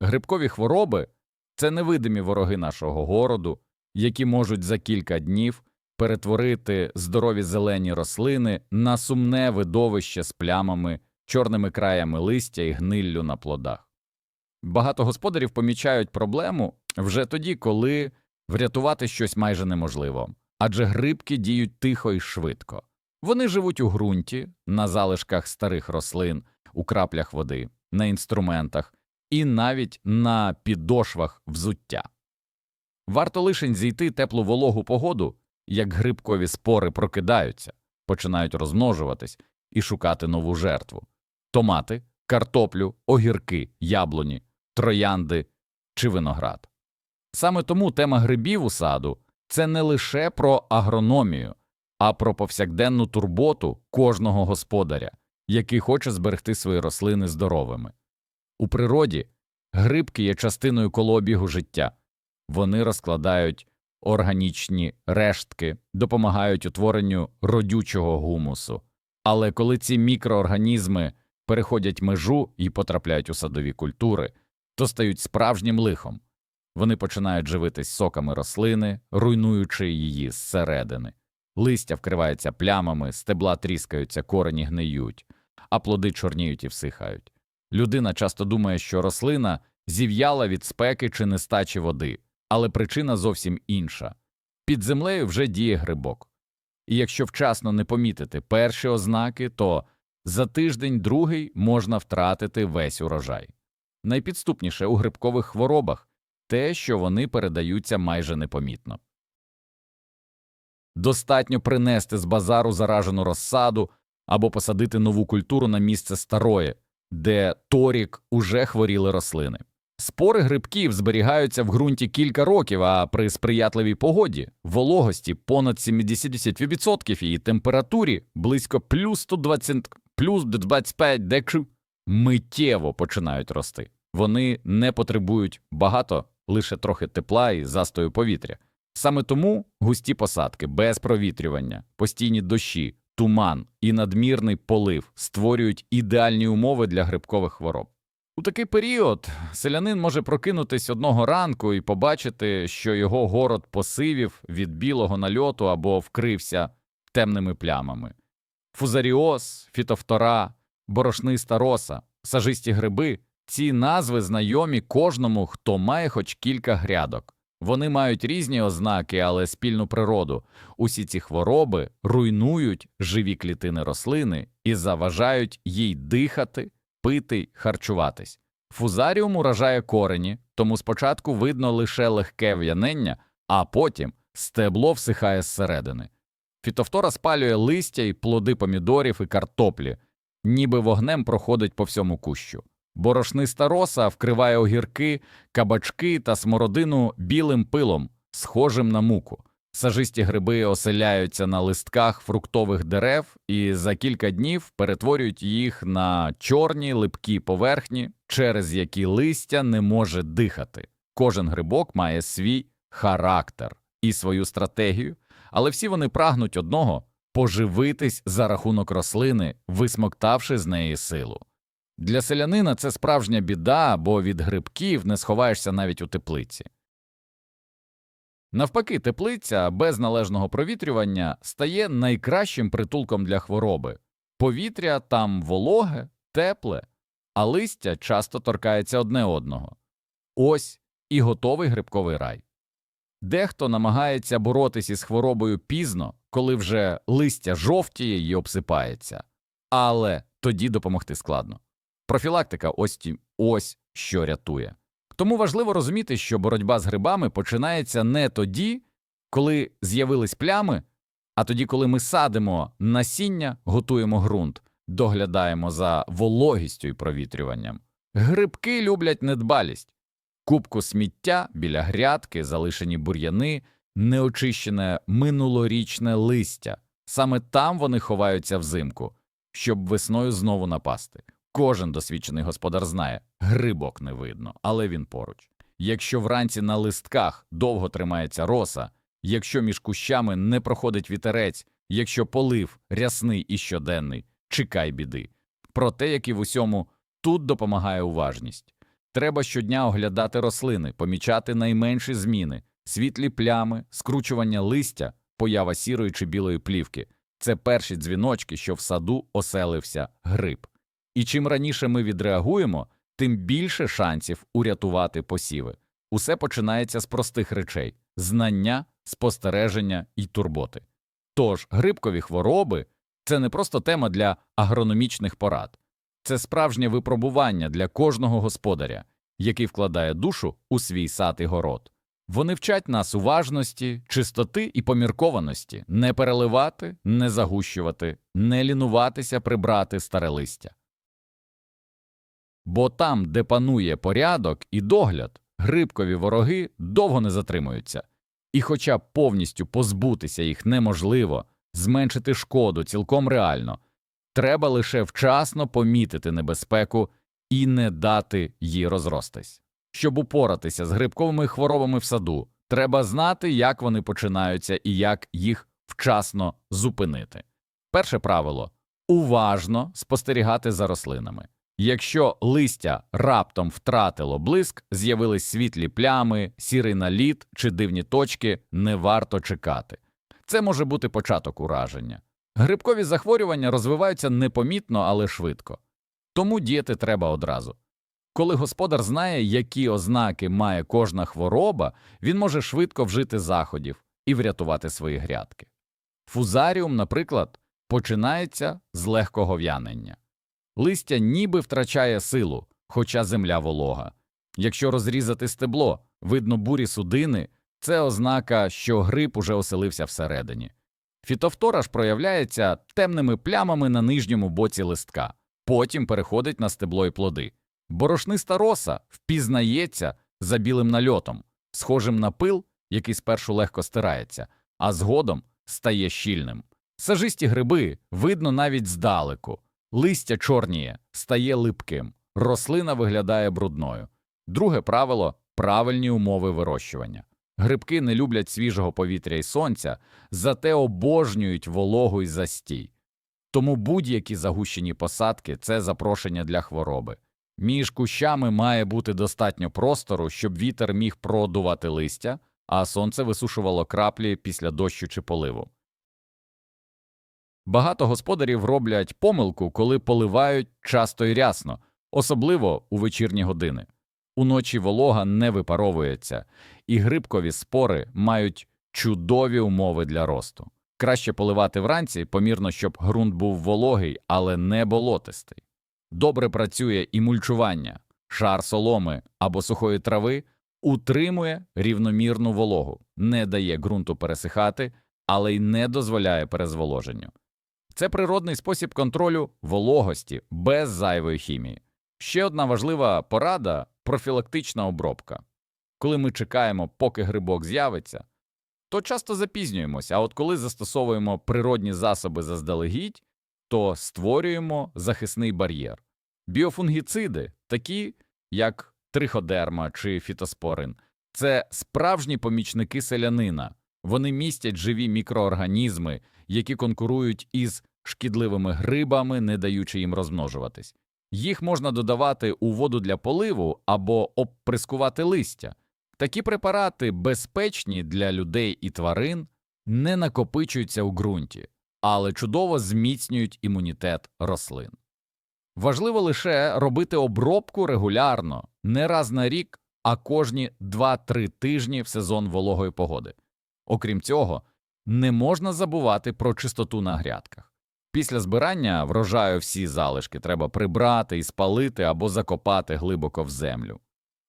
Грибкові хвороби це невидимі вороги нашого городу, які можуть за кілька днів перетворити здорові зелені рослини на сумне видовище з плямами, чорними краями листя і гниллю на плодах. Багато господарів помічають проблему вже тоді, коли врятувати щось майже неможливо, адже грибки діють тихо і швидко. Вони живуть у ґрунті, на залишках старих рослин, у краплях води, на інструментах і навіть на підошвах взуття. Варто лишень зійти теплу вологу погоду, як грибкові спори прокидаються, починають розмножуватись і шукати нову жертву томати, картоплю, огірки, яблуні, троянди чи виноград. Саме тому тема грибів у саду це не лише про агрономію, а про повсякденну турботу кожного господаря, який хоче зберегти свої рослини здоровими. У природі грибки є частиною колообігу життя. Вони розкладають органічні рештки, допомагають утворенню родючого гумусу. Але коли ці мікроорганізми переходять межу і потрапляють у садові культури, то стають справжнім лихом. Вони починають живитись соками рослини, руйнуючи її зсередини. Листя вкривається плямами, стебла тріскаються, корені гниють, а плоди чорніють і всихають. Людина часто думає, що рослина зів'яла від спеки чи нестачі води, але причина зовсім інша. Під землею вже діє грибок. І якщо вчасно не помітити перші ознаки, то за тиждень другий можна втратити весь урожай. Найпідступніше у грибкових хворобах те, що вони передаються майже непомітно. Достатньо принести з базару заражену розсаду або посадити нову культуру на місце старої, де торік уже хворіли рослини. Спори грибків зберігаються в ґрунті кілька років, а при сприятливій погоді, вологості понад 70% і температурі близько плюс 120, плюс 25 декши миттєво починають рости. Вони не потребують багато, лише трохи тепла і застою повітря. Саме тому густі посадки без провітрювання, постійні дощі, туман і надмірний полив створюють ідеальні умови для грибкових хвороб. У такий період селянин може прокинутись одного ранку і побачити, що його город посивів від білого нальоту або вкрився темними плямами. Фузаріоз, фітофтора, борошниста роса, сажисті гриби ці назви знайомі кожному, хто має хоч кілька грядок. Вони мають різні ознаки, але спільну природу. Усі ці хвороби руйнують живі клітини рослини і заважають їй дихати, пити харчуватись. Фузаріум уражає корені, тому спочатку видно лише легке в'янення, а потім стебло всихає зсередини. Фітофтора спалює листя і плоди помідорів і картоплі, ніби вогнем проходить по всьому кущу. Борошниста роса вкриває огірки, кабачки та смородину білим пилом, схожим на муку. Сажисті гриби оселяються на листках фруктових дерев і за кілька днів перетворюють їх на чорні липкі поверхні, через які листя не може дихати. Кожен грибок має свій характер і свою стратегію, але всі вони прагнуть одного поживитись за рахунок рослини, висмоктавши з неї силу. Для селянина це справжня біда, бо від грибків не сховаєшся навіть у теплиці. Навпаки, теплиця без належного провітрювання стає найкращим притулком для хвороби. Повітря там вологе, тепле, а листя часто торкається одне одного. Ось і готовий грибковий рай. Дехто намагається боротись із хворобою пізно, коли вже листя жовтіє і обсипається, але тоді допомогти складно. Профілактика ось ті, ось що рятує. Тому важливо розуміти, що боротьба з грибами починається не тоді, коли з'явились плями, а тоді, коли ми садимо насіння, готуємо ґрунт, доглядаємо за вологістю і провітрюванням. Грибки люблять недбалість, кубку сміття біля грядки, залишені бур'яни, неочищене минулорічне листя. Саме там вони ховаються взимку, щоб весною знову напасти. Кожен досвідчений господар знає, грибок не видно, але він поруч. Якщо вранці на листках довго тримається роса, якщо між кущами не проходить вітерець, якщо полив рясний і щоденний, чекай біди. Проте, як і в усьому, тут допомагає уважність. Треба щодня оглядати рослини, помічати найменші зміни, світлі плями, скручування листя, поява сірої чи білої плівки. Це перші дзвіночки, що в саду оселився гриб. І чим раніше ми відреагуємо, тим більше шансів урятувати посіви. Усе починається з простих речей знання, спостереження і турботи. Тож грибкові хвороби це не просто тема для агрономічних порад, це справжнє випробування для кожного господаря, який вкладає душу у свій сад і город. Вони вчать нас уважності, чистоти і поміркованості, не переливати, не загущувати, не лінуватися прибрати старе листя. Бо там, де панує порядок і догляд, грибкові вороги довго не затримуються, і хоча повністю позбутися їх неможливо, зменшити шкоду цілком реально, треба лише вчасно помітити небезпеку і не дати їй розростись. Щоб упоратися з грибковими хворобами в саду, треба знати, як вони починаються і як їх вчасно зупинити. Перше правило уважно спостерігати за рослинами. Якщо листя раптом втратило блиск, з'явились світлі плями, сірий наліт чи дивні точки, не варто чекати. Це може бути початок ураження. Грибкові захворювання розвиваються непомітно, але швидко. Тому діяти треба одразу. Коли господар знає, які ознаки має кожна хвороба, він може швидко вжити заходів і врятувати свої грядки. Фузаріум, наприклад, починається з легкого в'янення. Листя ніби втрачає силу, хоча земля волога. Якщо розрізати стебло, видно бурі судини, це ознака, що гриб уже оселився всередині. Фітофтора ж проявляється темними плямами на нижньому боці листка, потім переходить на стебло і плоди. Борошниста роса впізнається за білим нальотом, схожим на пил, який спершу легко стирається, а згодом стає щільним. Сажисті гриби видно навіть здалеку. Листя чорніє, стає липким, рослина виглядає брудною. Друге правило правильні умови вирощування. Грибки не люблять свіжого повітря і сонця, зате обожнюють вологу і застій. Тому будь-які загущені посадки це запрошення для хвороби. Між кущами має бути достатньо простору, щоб вітер міг продувати листя, а сонце висушувало краплі після дощу чи поливу. Багато господарів роблять помилку, коли поливають часто і рясно, особливо у вечірні години. Уночі волога не випаровується, і грибкові спори мають чудові умови для росту. Краще поливати вранці, помірно, щоб ґрунт був вологий, але не болотистий. Добре працює і мульчування, шар соломи або сухої трави утримує рівномірну вологу, не дає ґрунту пересихати, але й не дозволяє перезволоженню. Це природний спосіб контролю вологості без зайвої хімії. Ще одна важлива порада профілактична обробка. Коли ми чекаємо, поки грибок з'явиться, то часто запізнюємося, а от коли застосовуємо природні засоби заздалегідь, то створюємо захисний бар'єр. Біофунгіциди, такі як триходерма чи фітоспорин, це справжні помічники селянина. Вони містять живі мікроорганізми, які конкурують із шкідливими грибами, не даючи їм розмножуватись. Їх можна додавати у воду для поливу або обприскувати листя. Такі препарати безпечні для людей і тварин, не накопичуються у ґрунті, але чудово зміцнюють імунітет рослин. Важливо лише робити обробку регулярно, не раз на рік, а кожні 2-3 тижні в сезон вологої погоди. Окрім цього, не можна забувати про чистоту на грядках. Після збирання врожаю всі залишки треба прибрати і спалити або закопати глибоко в землю.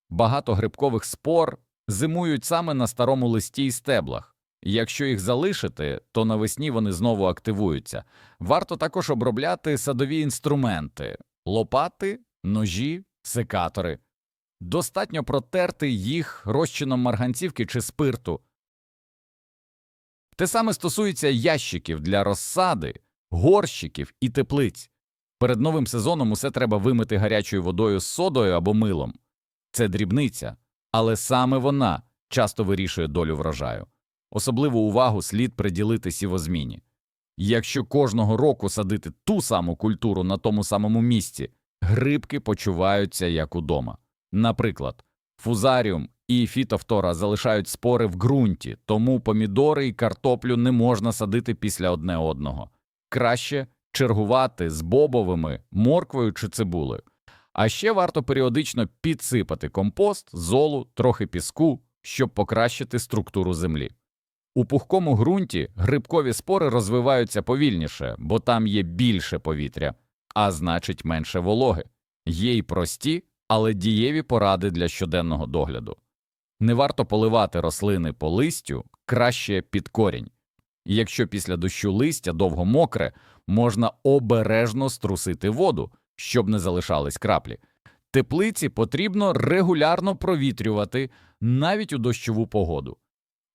Багато грибкових спор зимують саме на старому листі і стеблах. Якщо їх залишити, то навесні вони знову активуються. Варто також обробляти садові інструменти лопати, ножі, секатори. Достатньо протерти їх розчином марганцівки чи спирту. Те саме стосується ящиків для розсади, горщиків і теплиць. Перед новим сезоном усе треба вимити гарячою водою з содою або милом. Це дрібниця, але саме вона часто вирішує долю врожаю. Особливу увагу слід приділити сівозміні. Якщо кожного року садити ту саму культуру на тому самому місці, грибки почуваються як удома. Наприклад, фузаріум і фітофтора залишають спори в ґрунті, тому помідори і картоплю не можна садити після одне одного. Краще чергувати з бобовими, морквою чи цибулею. А ще варто періодично підсипати компост, золу, трохи піску, щоб покращити структуру землі. У пухкому ґрунті грибкові спори розвиваються повільніше, бо там є більше повітря, а значить менше вологи. Є й прості, але дієві поради для щоденного догляду. Не варто поливати рослини по листю, краще під корінь. І Якщо після дощу листя довго мокре, можна обережно струсити воду, щоб не залишались краплі. Теплиці потрібно регулярно провітрювати навіть у дощову погоду.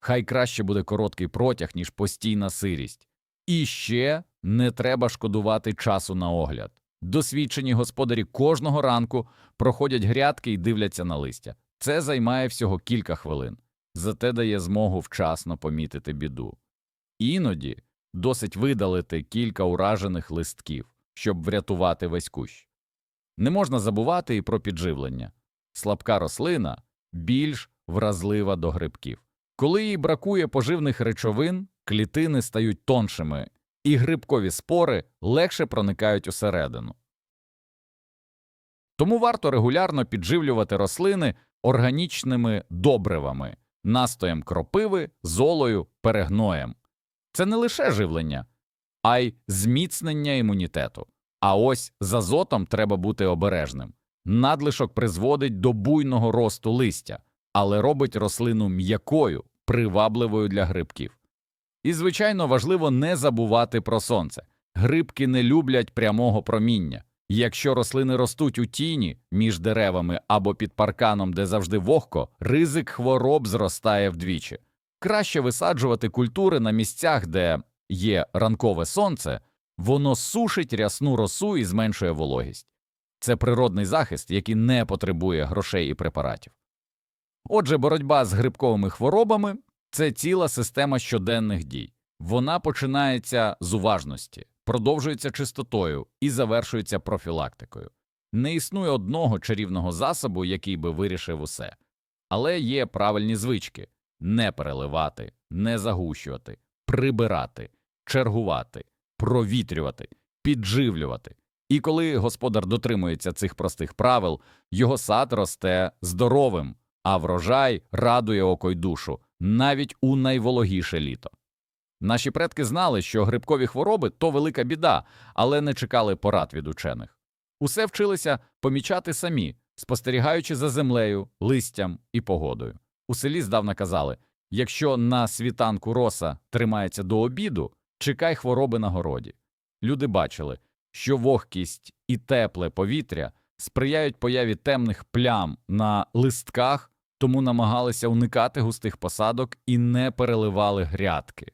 Хай краще буде короткий протяг, ніж постійна сирість. І ще не треба шкодувати часу на огляд. Досвідчені господарі кожного ранку проходять грядки і дивляться на листя. Це займає всього кілька хвилин, зате дає змогу вчасно помітити біду. Іноді досить видалити кілька уражених листків, щоб врятувати весь кущ. Не можна забувати і про підживлення. Слабка рослина більш вразлива до грибків. Коли їй бракує поживних речовин, клітини стають тоншими, і грибкові спори легше проникають усередину. Тому варто регулярно підживлювати рослини органічними добривами, настоєм кропиви, золою, перегноєм. Це не лише живлення, а й зміцнення імунітету. А ось з азотом треба бути обережним. Надлишок призводить до буйного росту листя, але робить рослину м'якою, привабливою для грибків. І, звичайно, важливо не забувати про сонце. Грибки не люблять прямого проміння. Якщо рослини ростуть у тіні між деревами або під парканом, де завжди вогко, ризик хвороб зростає вдвічі. Краще висаджувати культури на місцях, де є ранкове сонце, воно сушить рясну росу і зменшує вологість. Це природний захист, який не потребує грошей і препаратів. Отже, боротьба з грибковими хворобами це ціла система щоденних дій. Вона починається з уважності, продовжується чистотою і завершується профілактикою. Не існує одного чарівного засобу, який би вирішив усе, але є правильні звички не переливати, не загущувати, прибирати, чергувати, провітрювати, підживлювати. І коли господар дотримується цих простих правил, його сад росте здоровим, а врожай радує око й душу навіть у найвологіше літо. Наші предки знали, що грибкові хвороби то велика біда, але не чекали порад від учених. Усе вчилися помічати самі, спостерігаючи за землею, листям і погодою. У селі здавна казали якщо на світанку роса тримається до обіду, чекай хвороби на городі. Люди бачили, що вогкість і тепле повітря сприяють появі темних плям на листках, тому намагалися уникати густих посадок і не переливали грядки.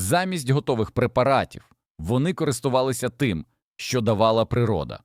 Замість готових препаратів вони користувалися тим, що давала природа.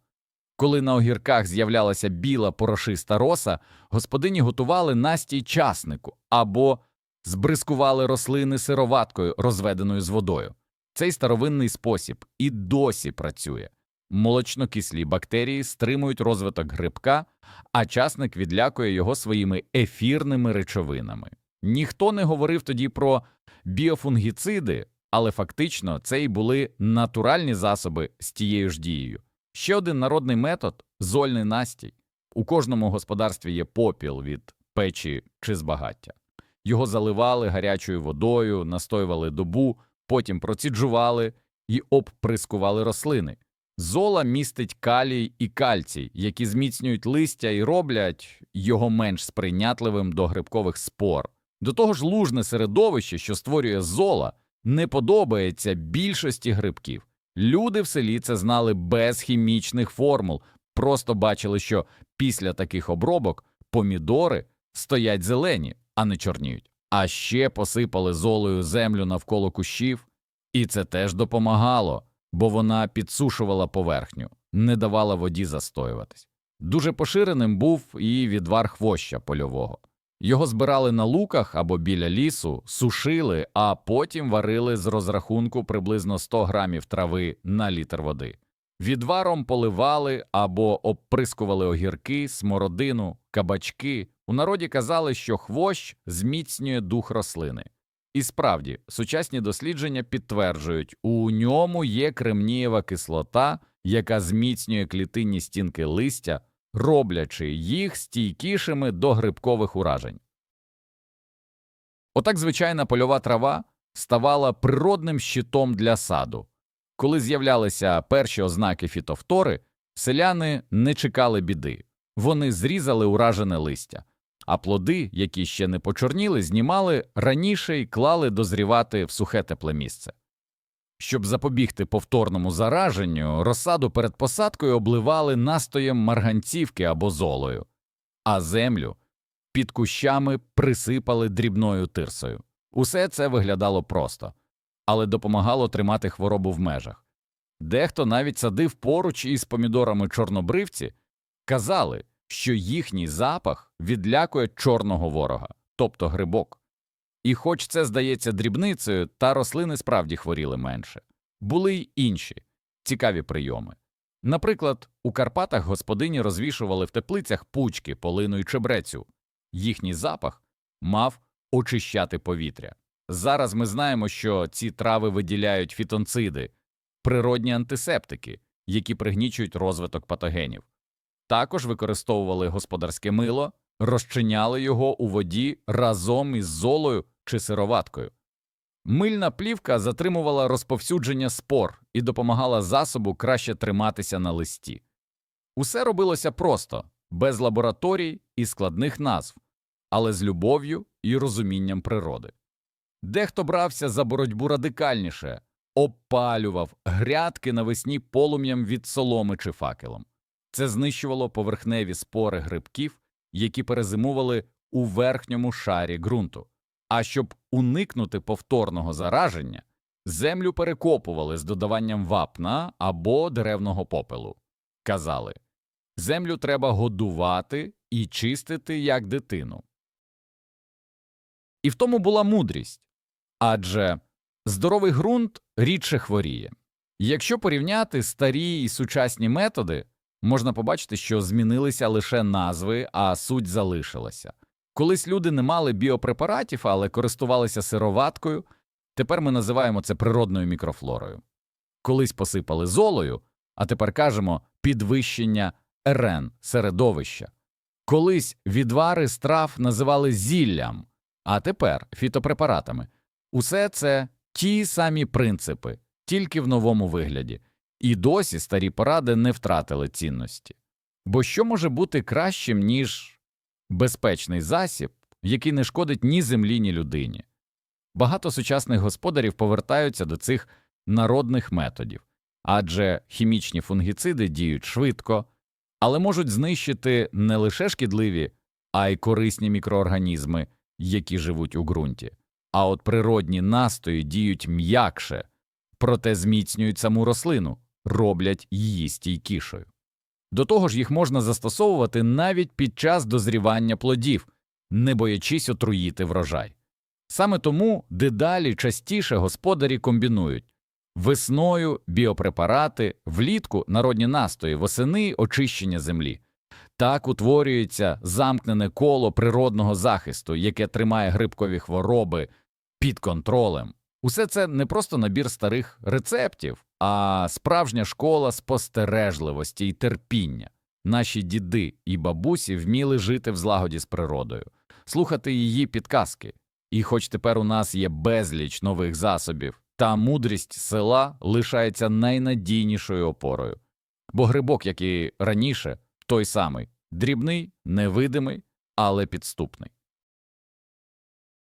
Коли на огірках з'являлася біла порошиста роса, господині готували настій часнику або збризкували рослини сироваткою, розведеною з водою. Цей старовинний спосіб і досі працює. Молочнокислі бактерії стримують розвиток грибка, а часник відлякує його своїми ефірними речовинами. Ніхто не говорив тоді про біофунгіциди, але фактично це й були натуральні засоби з тією ж дією. Ще один народний метод зольний настій. У кожному господарстві є попіл від печі чи з багаття. Його заливали гарячою водою, настоювали добу, потім проціджували і обприскували рослини. Зола містить калій і кальцій, які зміцнюють листя і роблять його менш сприйнятливим до грибкових спор. До того ж, лужне середовище, що створює зола, не подобається більшості грибків. Люди в селі це знали без хімічних формул, просто бачили, що після таких обробок помідори стоять зелені, а не чорніють. А ще посипали золою землю навколо кущів, і це теж допомагало, бо вона підсушувала поверхню, не давала воді застоюватись. Дуже поширеним був і відвар хвоща польового. Його збирали на луках або біля лісу, сушили, а потім варили з розрахунку приблизно 100 грамів трави на літр води. Відваром поливали або обприскували огірки, смородину, кабачки. У народі казали, що хвощ зміцнює дух рослини. І справді, сучасні дослідження підтверджують, у ньому є кремнієва кислота, яка зміцнює клітинні стінки листя, роблячи їх стійкішими до грибкових уражень. Отак звичайна польова трава ставала природним щитом для саду. Коли з'являлися перші ознаки фітофтори, селяни не чекали біди, вони зрізали уражене листя, а плоди, які ще не почорніли, знімали раніше і клали дозрівати в сухе тепле місце. Щоб запобігти повторному зараженню, розсаду перед посадкою обливали настоєм марганцівки або золою, а землю під кущами присипали дрібною тирсою. Усе це виглядало просто, але допомагало тримати хворобу в межах. Дехто навіть садив поруч із помідорами чорнобривці, казали, що їхній запах відлякує чорного ворога, тобто грибок. І хоч це здається дрібницею, та рослини справді хворіли менше. Були й інші цікаві прийоми. Наприклад, у Карпатах господині розвішували в теплицях пучки, полину й чебрецю. Їхній запах мав очищати повітря. Зараз ми знаємо, що ці трави виділяють фітонциди, природні антисептики, які пригнічують розвиток патогенів. Також використовували господарське мило, розчиняли його у воді разом із золою чи сироваткою. Мильна плівка затримувала розповсюдження спор і допомагала засобу краще триматися на листі. Усе робилося просто, без лабораторій і складних назв, але з любов'ю і розумінням природи. Дехто брався за боротьбу радикальніше, обпалював грядки навесні полум'ям від соломи чи факелом. Це знищувало поверхневі спори грибків, які перезимували у верхньому шарі ґрунту. А щоб уникнути повторного зараження, землю перекопували з додаванням вапна або деревного попелу. Казали землю треба годувати і чистити як дитину. І в тому була мудрість адже здоровий ґрунт рідше хворіє. Якщо порівняти старі і сучасні методи, можна побачити, що змінилися лише назви, а суть залишилася. Колись люди не мали біопрепаратів, але користувалися сироваткою, тепер ми називаємо це природною мікрофлорою. Колись посипали золою, а тепер кажемо підвищення РН середовища. Колись відвари з трав називали зіллям, а тепер фітопрепаратами. Усе це ті самі принципи, тільки в новому вигляді, і досі старі поради не втратили цінності. Бо що може бути кращим, ніж безпечний засіб, який не шкодить ні землі, ні людині? Багато сучасних господарів повертаються до цих народних методів, адже хімічні фунгіциди діють швидко, але можуть знищити не лише шкідливі, а й корисні мікроорганізми, які живуть у ґрунті. А от природні настої діють м'якше, проте зміцнюють саму рослину, роблять її стійкішою. До того ж, їх можна застосовувати навіть під час дозрівання плодів, не боячись отруїти врожай. Саме тому дедалі частіше господарі комбінують весною біопрепарати, влітку народні настої, восени очищення землі. Так утворюється замкнене коло природного захисту, яке тримає грибкові хвороби під контролем. Усе це не просто набір старих рецептів, а справжня школа спостережливості і терпіння. Наші діди і бабусі вміли жити в злагоді з природою, слухати її підказки. І хоч тепер у нас є безліч нових засобів, та мудрість села лишається найнадійнішою опорою. Бо грибок, як і раніше, той самий дрібний, невидимий, але підступний.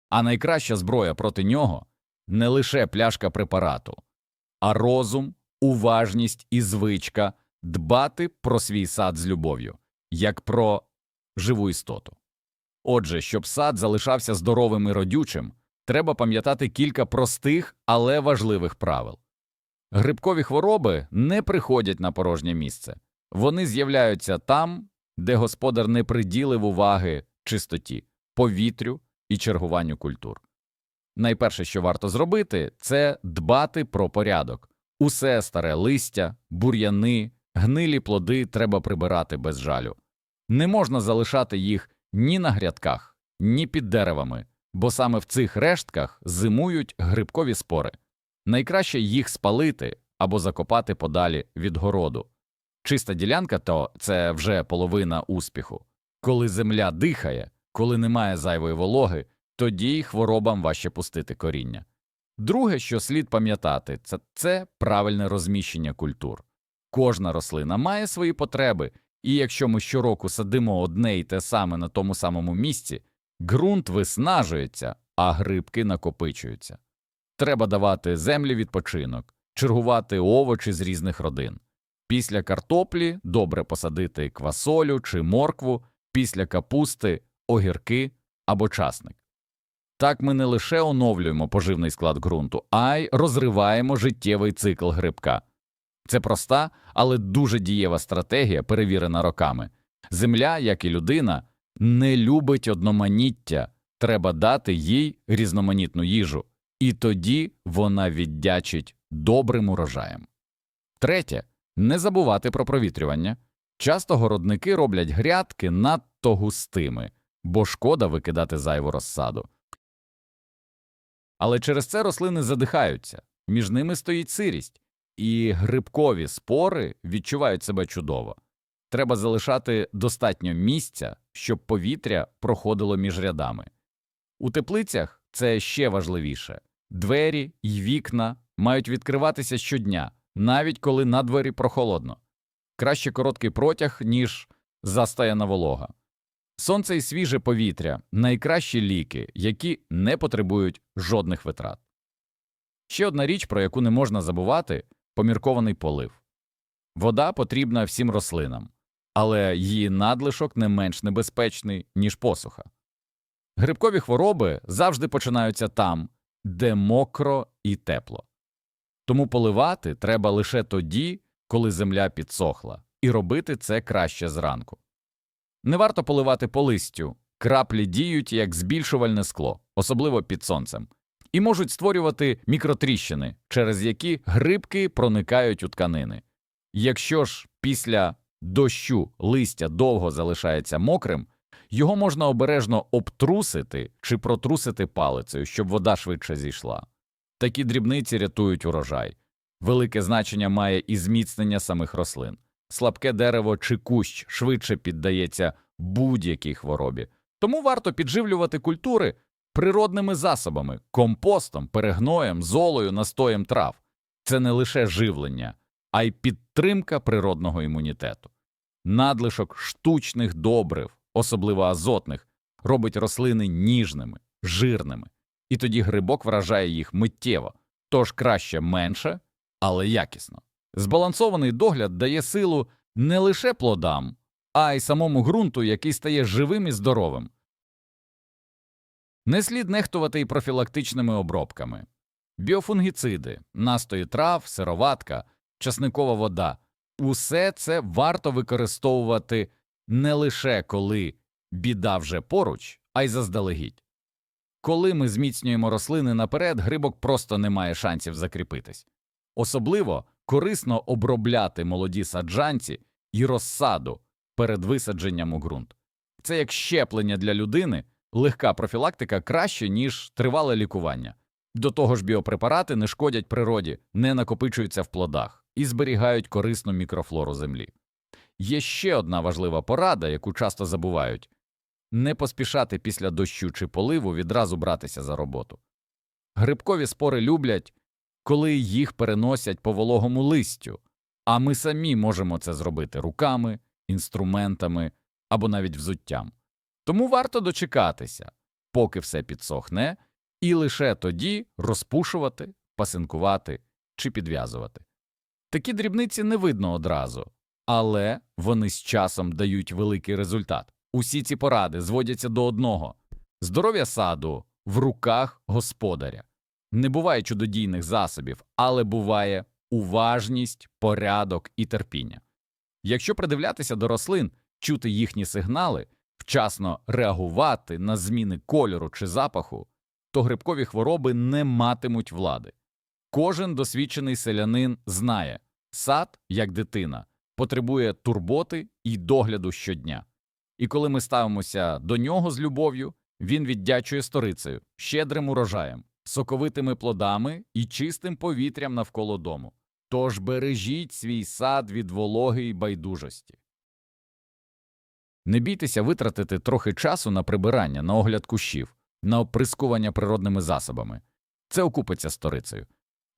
А найкраща зброя проти нього не лише пляшка препарату, а розум, уважність і звичка дбати про свій сад з любов'ю, як про живу істоту. Отже, щоб сад залишався здоровим і родючим, треба пам'ятати кілька простих, але важливих правил. Грибкові хвороби не приходять на порожнє місце, вони з'являються там, де господар не приділив уваги чистоті, повітрю і чергуванню культур. Найперше, що варто зробити, це дбати про порядок. Усе старе листя, бур'яни, гнилі плоди треба прибирати без жалю. Не можна залишати їх ні на грядках, ні під деревами, бо саме в цих рештках зимують грибкові спори. Найкраще їх спалити або закопати подалі від городу. Чиста ділянка то це вже половина успіху. Коли земля дихає, коли немає зайвої вологи, тоді хворобам важче пустити коріння. Друге, що слід пам'ятати, це, це правильне розміщення культур. Кожна рослина має свої потреби, і якщо ми щороку садимо одне й те саме на тому самому місці, ґрунт виснажується, а грибки накопичуються. Треба давати землі відпочинок, чергувати овочі з різних родин. Після картоплі добре посадити квасолю чи моркву, після капусти огірки або часник. Так ми не лише оновлюємо поживний склад ґрунту, а й розриваємо життєвий цикл грибка. Це проста, але дуже дієва стратегія, перевірена роками. Земля, як і людина, не любить одноманіття, треба дати їй різноманітну їжу, і тоді вона віддячить добрим урожаєм. Третє не забувати про провітрювання. Часто городники роблять грядки надто густими, бо шкода викидати зайву розсаду. Але через це рослини задихаються, між ними стоїть сирість, і грибкові спори відчувають себе чудово. Треба залишати достатньо місця, щоб повітря проходило між рядами. У теплицях це ще важливіше двері й вікна мають відкриватися щодня, навіть коли на дворі прохолодно. Краще короткий протяг, ніж застаяна волога. Сонце і свіже повітря найкращі ліки, які не потребують жодних витрат. Ще одна річ, про яку не можна забувати поміркований полив. Вода потрібна всім рослинам, але її надлишок не менш небезпечний, ніж посуха. Грибкові хвороби завжди починаються там, де мокро і тепло. Тому поливати треба лише тоді, коли земля підсохла, і робити це краще зранку. Не варто поливати по листю, краплі діють як збільшувальне скло, особливо під сонцем, і можуть створювати мікротріщини, через які грибки проникають у тканини. Якщо ж після дощу листя довго залишається мокрим, його можна обережно обтрусити чи протрусити палицею, щоб вода швидше зійшла. Такі дрібниці рятують урожай. Велике значення має і зміцнення самих рослин. Слабке дерево чи кущ швидше піддається будь-якій хворобі. Тому варто підживлювати культури природними засобами, компостом, перегноєм, золою, настоєм трав. Це не лише живлення, а й підтримка природного імунітету. Надлишок штучних добрив, особливо азотних, робить рослини ніжними, жирними, і тоді грибок вражає їх миттєво, тож краще менше, але якісно. Збалансований догляд дає силу не лише плодам, а й самому ґрунту, який стає живим і здоровим. Не слід нехтувати і профілактичними обробками. Біофунгіциди, настої трав, сироватка, часникова вода усе це варто використовувати не лише коли біда вже поруч, а й заздалегідь. Коли ми зміцнюємо рослини наперед, грибок просто не має шансів закріпитись. Особливо корисно обробляти молоді саджанці і розсаду перед висадженням у ґрунт. Це як щеплення для людини, легка профілактика краще, ніж тривале лікування. До того ж, біопрепарати не шкодять природі, не накопичуються в плодах і зберігають корисну мікрофлору землі. Є ще одна важлива порада, яку часто забувають не поспішати після дощу чи поливу відразу братися за роботу. Грибкові спори люблять, коли їх переносять по вологому листю, а ми самі можемо це зробити руками, інструментами або навіть взуттям. Тому варто дочекатися, поки все підсохне, і лише тоді розпушувати, пасинкувати чи підв'язувати. Такі дрібниці не видно одразу, але вони з часом дають великий результат. Усі ці поради зводяться до одного здоров'я саду в руках господаря. Не буває чудодійних засобів, але буває уважність, порядок і терпіння. Якщо придивлятися до рослин, чути їхні сигнали, вчасно реагувати на зміни кольору чи запаху, то грибкові хвороби не матимуть влади. Кожен досвідчений селянин знає, сад, як дитина, потребує турботи і догляду щодня. І коли ми ставимося до нього з любов'ю, він віддячує сторицею, щедрим урожаєм, соковитими плодами і чистим повітрям навколо дому. Тож бережіть свій сад від вологи й байдужості. Не бійтеся витратити трохи часу на прибирання, на огляд кущів, на оприскування природними засобами. Це окупиться сторицею.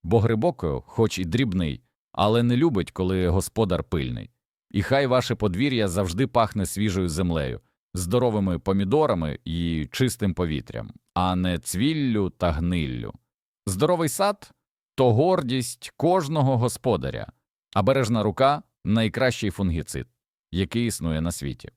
Бо грибокою, хоч і дрібний, але не любить, коли господар пильний. І хай ваше подвір'я завжди пахне свіжою землею, здоровими помідорами і чистим повітрям, а не цвіллю та гниллю. Здоровий сад то гордість кожного господаря, а бережна рука найкращий фунгіцид, який існує на світі.